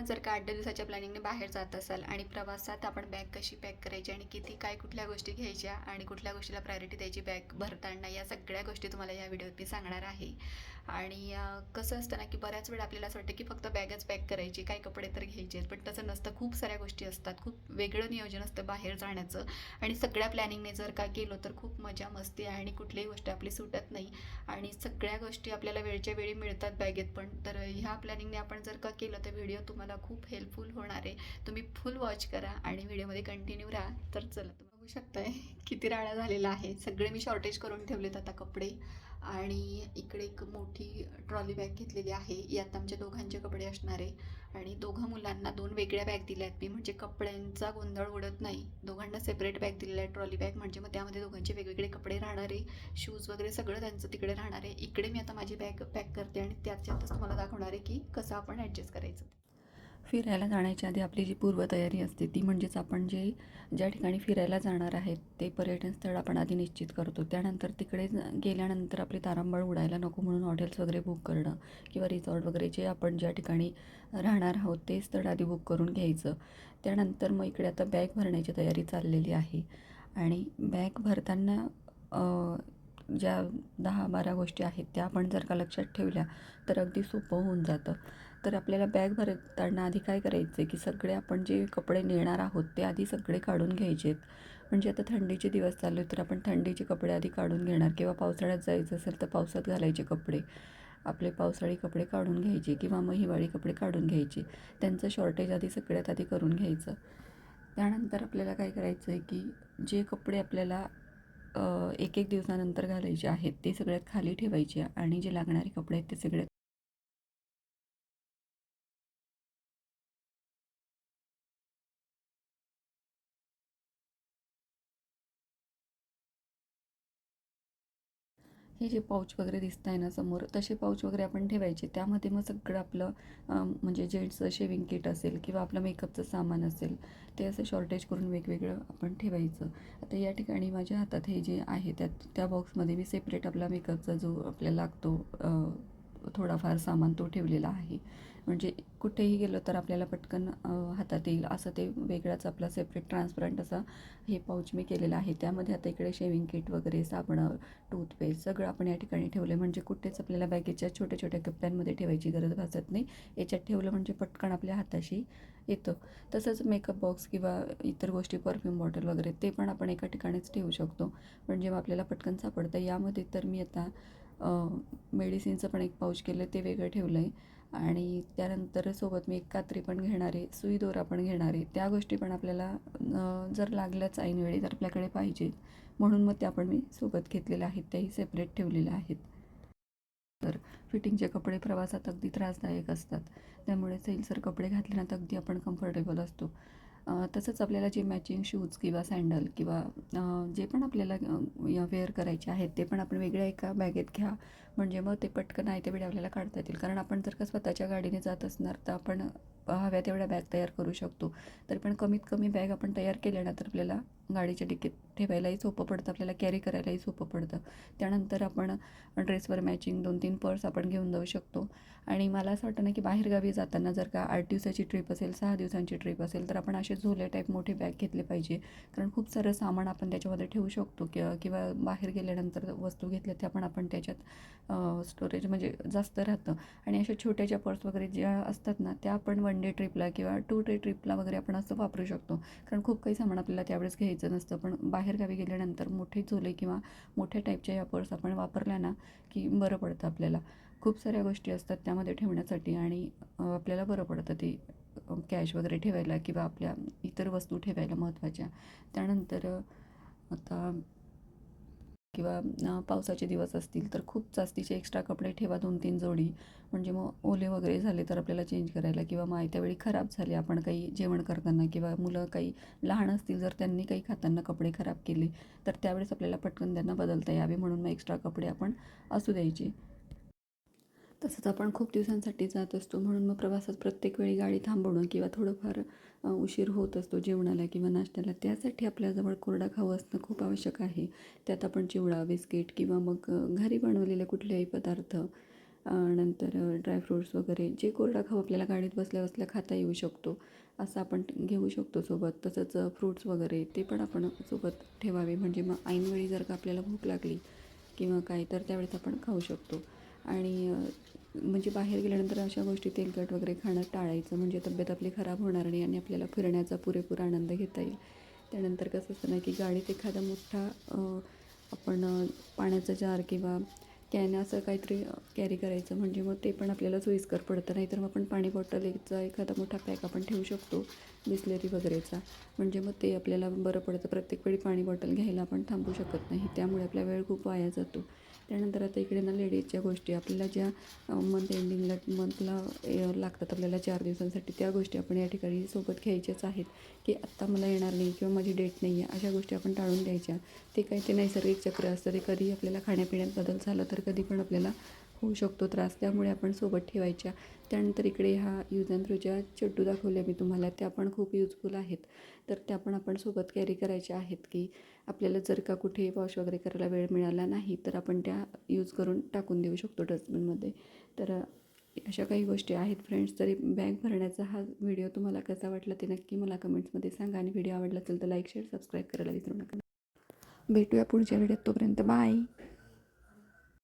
आपण जर का आठ दहा दिवसाच्या प्लॅनिंगने बाहेर जात असाल आणि प्रवासात आपण बॅग कशी पॅक करायची आणि किती काय कुठल्या गोष्टी घ्यायच्या आणि कुठल्या गोष्टीला प्रायोरिटी द्यायची बॅग भरताना या सगळ्या गोष्टी तुम्हाला या व्हिडिओत मी सांगणार आहे. आणि कसं असतं ना की बऱ्याच वेळा आपल्याला असं वाटतं की फक्त बॅगच पॅक करायची काय कपडे तर घ्यायचे आहेत पण तसं नसतं. खूप साऱ्या गोष्टी असतात. खूप वेगळं नियोजन असतं बाहेर जाण्याचं. आणि सगळ्या प्लॅनिंगने जर का गेलो तर खूप मजा मस्ती आहे आणि कुठलीही गोष्ट आपली सुटत नाही. आणि सगळ्या गोष्टी आपल्याला वेळच्या वेळी मिळतात बॅगेत पण. तर ह्या प्लॅनिंगने आपण जर का केलं तर व्हिडिओ तुम्हाला खूप हेल्पफुल होणार आहे. तुम्ही फुल वॉच करा आणि व्हिडिओमध्ये कंटिन्यू राहा. तर चला तुम्ही बघू शकताय किती राळा झालेला आहे. सगळे मी शॉर्टेज करून ठेवलेत आता कपडे. आणि इकडे एक मोठी ट्रॉली बॅग घेतलेली आहे. यात आमच्या दोघांचे कपडे असणार आहे. आणि दोघं मुलांना दोन वेगळ्या बॅग दिल्या आहेत. मी म्हणजे कपड्यांचा गोंधळ उडत नाही. दोघांना सेपरेट बॅग दिलेला आहे ट्रॉली बॅग म्हणजे मग त्यामध्ये दोघांचे वेगवेगळे कपडे राहणार आहे. शूज वगैरे सगळं त्यांचं तिकडे राहणार आहे. इकडे मी आता माझी बॅग पॅक करते आणि त्याच्यातच तुम्हाला दाखवणार आहे की कसं आपण ॲडजस्ट करायचं फिरायला जाण्याच्या आधी आपली जी पूर्वतयारी असते ती म्हणजेच आपण जे ज्या ठिकाणी फिरायला जाणार आहेत ते पर्यटन स्थळ आपण आधी निश्चित करतो. त्यानंतर तिकडे गेल्यानंतर आपली तारांबळ उडायला नको म्हणून हॉटेल्स वगैरे बुक करणं किंवा रिसॉर्ट वगैरे जे आपण ज्या ठिकाणी राहणार आहोत ते स्थळ आधी बुक करून घ्यायचं. त्यानंतर मग इकडे आता बॅग भरण्याची तयारी चाललेली आहे. आणि बॅग भरताना ज्या दहा बारा गोष्टी आहेत त्या आपण जर का लक्षात ठेवल्या तर अगदी सोपं होऊन जातं. तर आपल्याला बॅग भरताना आधी काय करायचं आहे की सगळे आपण जे कपडे नेणार आहोत ते आधी सगळे काढून घ्यायचे आहेत म्हणजे आता थंडीचे दिवस चालू आहेत तर आपण थंडीचे कपडे आधी काढून घेणार किंवा पावसाळ्यात जायचं असेल तर पावसात घालायचे कपडे. आपले पावसाळी कपडे काढून घ्यायचे किंवा मग हिवाळी कपडे काढून घ्यायचे. त्यांचं शॉर्टेज आधी सगळ्यात आधी करून घ्यायचं. त्यानंतर आपल्याला काय करायचं आहे की जे कपडे आपल्याला एक एक दिवसानंतर घालायचे आहेत ते सगळ्यात खाली ठेवायचे आणि जे लागणारे कपडे आहेत ते सगळ्यात हे जे पाऊच वगैरे दिसत आहे ना समोर तसे पाऊच वगैरे आपण ठेवायचे. त्यामध्ये मग सगळं आपलं म्हणजे जेंट्सचं शेविंग किट असेल किंवा आपलं मेकअपचं सामान असेल ते असं शॉर्टेज करून वेगवेगळं आपण ठेवायचं. आता या ठिकाणी माझ्या हातात हे जे आहे त्यात त्या बॉक्समध्ये मी सेपरेट आपला मेकअपचा जो आपल्याला लागतो थोडाफार सामान तो ठेवलेला आहे. म्हणजे कुठेही गेलो तर आपल्याला पटकन हातात येईल. असं ते वेगळाच आपला सेपरेट ट्रान्सपरंट असा हे पाऊच मी केलेलं आहे. त्यामध्ये आता इकडे शेविंग किट वगैरे साबणं टूथपेस्ट सगळं आपण या ठिकाणी ठेवलं आहे म्हणजे कुठेच आपल्याला बॅगेच्या छोट्या छोट्या कप्प्यांमध्ये ठेवायची गरज भासत नाही. याच्यात ठेवलं म्हणजे पटकन आपल्या हाताशी येतं. तसंच मेकअप बॉक्स किंवा इतर गोष्टी परफ्यूम बॉटल वगैरे ते पण आपण एका ठिकाणीच ठेवू शकतो. म्हणजे पण जेव्हा आपल्याला पटकन सापडतं. यामध्ये तर मी आता मेडिसिनचं पण एक पाऊच केलं आहे ते वेगळं ठेवलं आहे आणि त्यानंतर सोबत मी एक कात्री पण घेणार आहे सुई दोरा पण घेणार आहे. त्या गोष्टी पण आपल्याला जर लागल्याच ऐनवेळी तर आपल्याकडे पाहिजेत. म्हणून मग त्या पण मी सोबत घेतलेल्या आहेत त्याही सेपरेट ठेवलेल्या आहेत. तर फिटिंगचे कपडे प्रवासात अगदी त्रासदायक असतात. त्यामुळे सैलसर कपडे घातल्यानंतर अगदी आपण कम्फर्टेबल असतो. तसंच आपल्याला जे मॅचिंग शूज किंवा सँडल किंवा जे पण आपल्याला वेअर करायचे आहेत ते पण आपण वेगळ्या एका बॅगेत घ्या. म्हणजे मग ते पटकन आहे तेवढे आपल्याला काढता येतील. कारण आपण जर का स्वतःच्या गाडीने जात असणार तर आपण हव्या तेवढ्या बॅग तयार करू शकतो. तरी पण कमीत कमी बॅग आपण तयार केल्या ना तर आपल्याला गाडीच्या डिकीत ठेवायलाही सोपं पडतं आपल्याला कॅरी करायलाही सोपं पडतं. त्यानंतर आपण ड्रेसवर मॅचिंग दोन तीन पर्स आपण घेऊन जाऊ शकतो. आणि मला असं वाटतं ना की बाहेरगावी जाताना जर का आठ दिवसाची ट्रिप असेल सहा दिवसांची ट्रिप असेल तर आपण असे झोले टाईप मोठे बॅग घेतले पाहिजे. कारण खूप सारं सामान आपण त्याच्यामध्ये ठेवू शकतो किंवा किंवा बाहेर गेल्यानंतर वस्तू घेतल्या त्या पण आपण त्याच्यात स्टोरेज म्हणजे जास्त राहतं. आणि अशा छोट्याच्या पर्स वगैरे ज्या असतात ना त्या आपण वन डे ट्रिपला किंवा टू डे ट्रिपला वगैरे आपण असं वापरू शकतो. कारण खूप काही सामान आपल्याला त्यावेळेस घ्यायचं नसतं. पण बाहेरगावी गेल्यानंतर मोठे झोले किंवा मोठ्या टाईपच्या या पर्स आपण वापरल्या ना की बरं पडतं आपल्याला. खूप साऱ्या गोष्टी असतात त्यामध्ये ठेवण्यासाठी आणि आपल्याला बरं पडतं ते कॅश वगैरे ठेवायला किंवा आपल्या इतर वस्तू ठेवायला महत्त्वाच्या त्यानंतर आता किंवा पावसाचे दिवस असतील तर खूप जास्तीचे एक्स्ट्रा कपडे ठेवा दोन तीन जोडी. म्हणजे मग ओले वगैरे झाले तर आपल्याला चेंज करायला किंवा मग आयत्या वेळी खराब झाले आपण काही जेवण करताना किंवा मुलं काही लहान असतील जर त्यांनी काही खाताना कपडे खराब केले तर त्यावेळेस आपल्याला पटकन त्यांना बदलता यावे म्हणून मग एक्स्ट्रा कपडे आपण असू द्यायचे. तसंच आपण खूप दिवसांसाठी जात असतो म्हणून मग प्रवासात प्रत्येक वेळी गाडी थांबवणं किंवा थोडंफार उशीर होत असतो जेवणाला किंवा नाश्त्याला त्यासाठी आपल्याजवळ कोरडा खाऊ असणं खूप आवश्यक आहे. त्यात आपण चिवडा बिस्किट किंवा मग घरी बनवलेले कुठलेही पदार्थ नंतर ड्रायफ्रूट्स वगैरे जे कोरडा खाऊ आपल्याला गाडीत बसल्या बसल्या खाता येऊ शकतो असं आपण घेऊ शकतो सोबत. तसंच फ्रूट्स वगैरे ते पण आपण सोबत ठेवावे. म्हणजे मग ऐनवेळी जर का आपल्याला भूक लागली किंवा काय तर त्यावेळेस आपण खाऊ शकतो. आणि म्हणजे बाहेर गेल्यानंतर अशा गोष्टी तेलकट वगैरे खाणं टाळायचं म्हणजे तब्येत आपली खराब होणार नाही आणि आपल्याला फिरण्याचा पुरेपूर आनंद घेता येईल. त्यानंतर कसं असतं ना की गाडीत एखादा मोठा आपण पाण्याचा जार किंवा कॅन असं काहीतरी कॅरी करायचं. म्हणजे मग ते पण आपल्याला सोयीस्कर पडतं. नाहीतर मग आपण पाणी बॉटलचा एखादा मोठा पॅक आपण ठेवू शकतो बिसलेरी वगैरेचा. म्हणजे मग ते आपल्याला बरं पडतं. प्रत्येक वेळी पाणी बॉटल घ्यायला आपण थांबू शकत नाही. त्यामुळे आपला वेळ खूप वाया जातो. त्यानंतर आता इकडे ना लेडीजच्या गोष्टी. आपल्याला ज्या मंथ एंडिंगला मंथला लागतात आपल्याला चार दिवसांसाठी त्या गोष्टी आपण या ठिकाणी सोबत घ्यायच्याच आहेत. की आत्ता मला येणार नाही किंवा माझी डेट नाही आहे अशा गोष्टी आपण टाळून द्यायच्या. ते काही ते नैसर्गिक चक्र असतं. ते कधी आपल्याला खाण्यापिण्यात बदल झाला तर तर कधी पण आपल्याला होऊ शकतो त्रास. त्यामुळे आपण सोबत ठेवायच्या. त्यानंतर इकडे ह्या यूज अँड थ्रूच्या चड्डू दाखवल्या मी तुम्हाला. त्या पण खूप युजफुल आहेत. तर त्या पण आपण सोबत कॅरी करायच्या आहेत की आपल्याला जर का कुठे वॉश वगैरे करायला वेळ मिळाला नाही तर आपण त्या यूज करून टाकून देऊ शकतो डस्टबिनमध्ये. तर अशा काही गोष्टी आहेत फ्रेंड्स तरी बॅग भरण्याचा हा व्हिडिओ तुम्हाला कसा वाटला ते नक्की मला कमेंट्समध्ये सांगा. आणि व्हिडिओ आवडला असेल तर लाईक शेअर सबस्क्राईब करायला विसरू नका. भेटूया पुढच्या व्हिडिओत तोपर्यंत. बाय